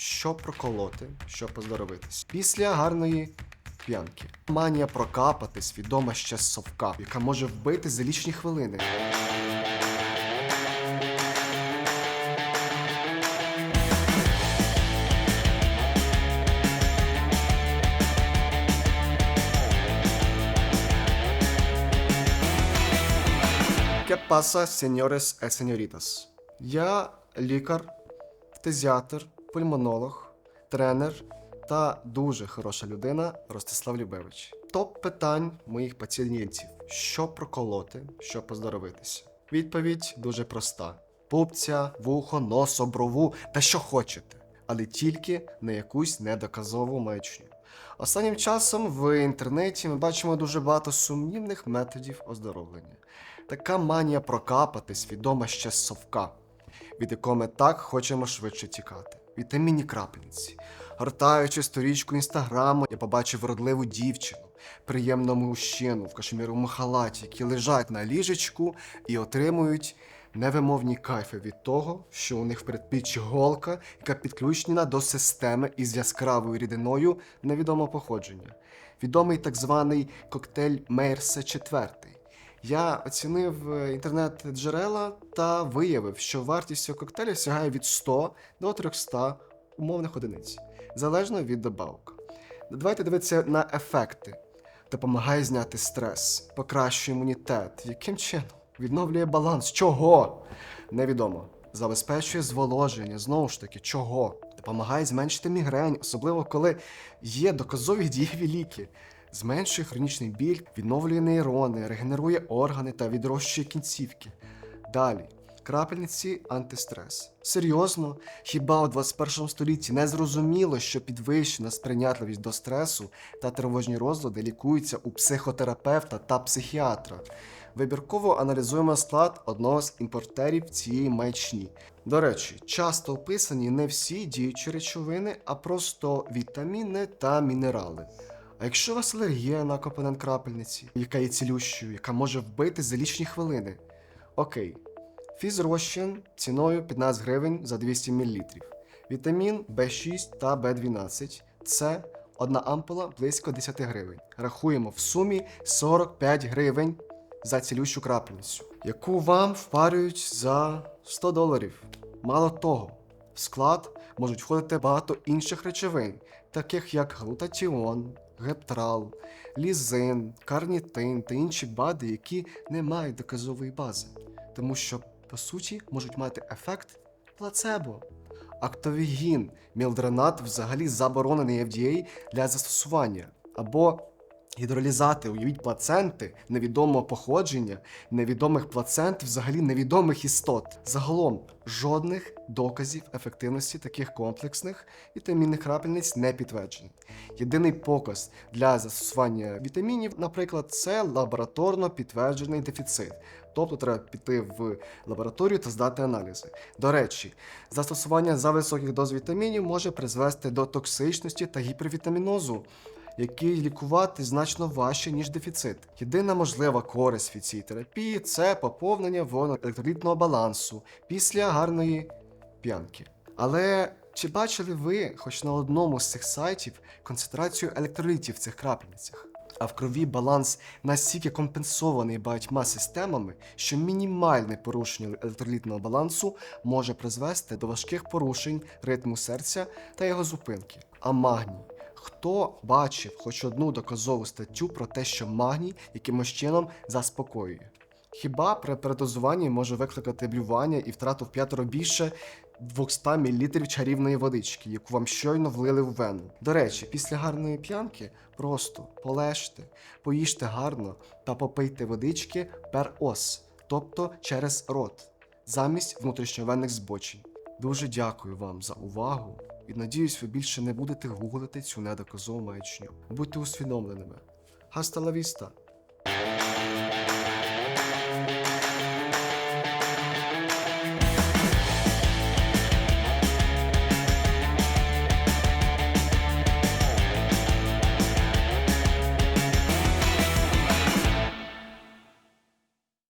що проколоти, що поздоровитись. Після гарної п'янки. Манія прокапатись відома ще совка, яка може вбити за лічні хвилини. ¿Qué pasa, señores y señoritas? Я лікар, фтезіатр, пульмонолог, тренер та дуже хороша людина Ростислав Любевич. Топ питань моїх пацієнтів: що проколоти, що поздоровитися? Відповідь дуже проста: пупця, вухо, носо, брову та що хочете, але тільки на якусь недоказову маячню. Останнім часом в інтернеті ми бачимо дуже багато сумнівних методів оздоровлення. Така манія прокапатись відома ще з совка, від якого ми так хочемо швидше тікати. Вітамінні крапельниці. Гортаючи сторічку інстаграму, я побачив вродливу дівчину, приємну мужчину в кашеміровому халаті, які лежать на ліжечку і отримують невимовні кайфи від того, що у них в передпліччі голка, яка підключена до системи із яскравою рідиною невідомого походження. Відомий так званий коктейль Мейерса 4. Я оцінив е, інтернет-джерела та виявив, що вартість цього коктейля сягає від 100 до 300 умовних одиниць, залежно від добавок. Давайте дивитися на ефекти. Допомагає зняти стрес, покращує імунітет. Яким чином? Відновлює баланс. Чого? Невідомо. Забезпечує зволоження, знову ж таки, чого? Допомагає зменшити мігрень, особливо коли є доказові дієві ліки. Зменшує хронічний біль, відновлює нейрони, регенерує органи та відрощує кінцівки. Далі. Крапельниці антистрес. Серйозно, хіба у 21 столітті не зрозуміло, що підвищена сприйнятливість до стресу та тривожні розлади лікуються у психотерапевта та психіатра. Вибірково аналізуємо склад одного з імпортерів цієї маячні. До речі, часто описані не всі діючі речовини, а просто вітаміни та мінерали. А якщо у вас алергія на компонент крапельниці, яка є цілющою, яка може вбити за лічні хвилини? Окей. Фізрозчин ціною 15 гривень за 200 мл. Вітамін В6 та В12. Це одна ампула близько 10 гривень. Рахуємо в сумі 45 гривень за цілющу крапельницю, яку вам впарюють за 100 доларів. Мало того, в склад можуть входити багато інших речовин, таких як глутатіон, гептрал, лізин, карнітин та інші БАДи, які не мають доказової бази, тому що, по суті, можуть мати ефект плацебо. Актовігін, мілдронат взагалі заборонений FDA для застосування. Або гідролізати, уявіть плаценти невідомого походження, невідомих плацент, взагалі невідомих істот. Загалом жодних доказів ефективності таких комплексних вітамінних крапельниць не підтверджений. Єдиний показ для застосування вітамінів, наприклад, це лабораторно підтверджений дефіцит. Тобто треба піти в лабораторію та здати аналізи. До речі, застосування за високих доз вітамінів може призвести до токсичності та гіпервітамінозу, який лікувати значно важче, ніж дефіцит. Єдина можлива користь від цієї терапії це поповнення воно електролітного балансу після гарної п'янки. Але чи бачили ви хоч на одному з цих сайтів концентрацію електролітів в цих крапельницях? А в крові баланс настільки компенсований багатьма системами, що мінімальне порушення електролітного балансу може призвести до важких порушень ритму серця та його зупинки. А магній. Хто бачив хоч одну доказову статтю про те, що магній якимось чином заспокоює? Хіба при передозуванні може викликати блювання і втрату в п'ятеро більше 200 мл чарівної водички, яку вам щойно влили в вену. До речі, після гарної п'янки просто полежте, поїжте гарно та попийте водички пер ос, тобто через рот, замість внутрішньовенних збочень. Дуже дякую вам за увагу і надіюсь, ви більше не будете гуглити цю недоказову маячню. Будьте усвідомленими. Хаста ла віста!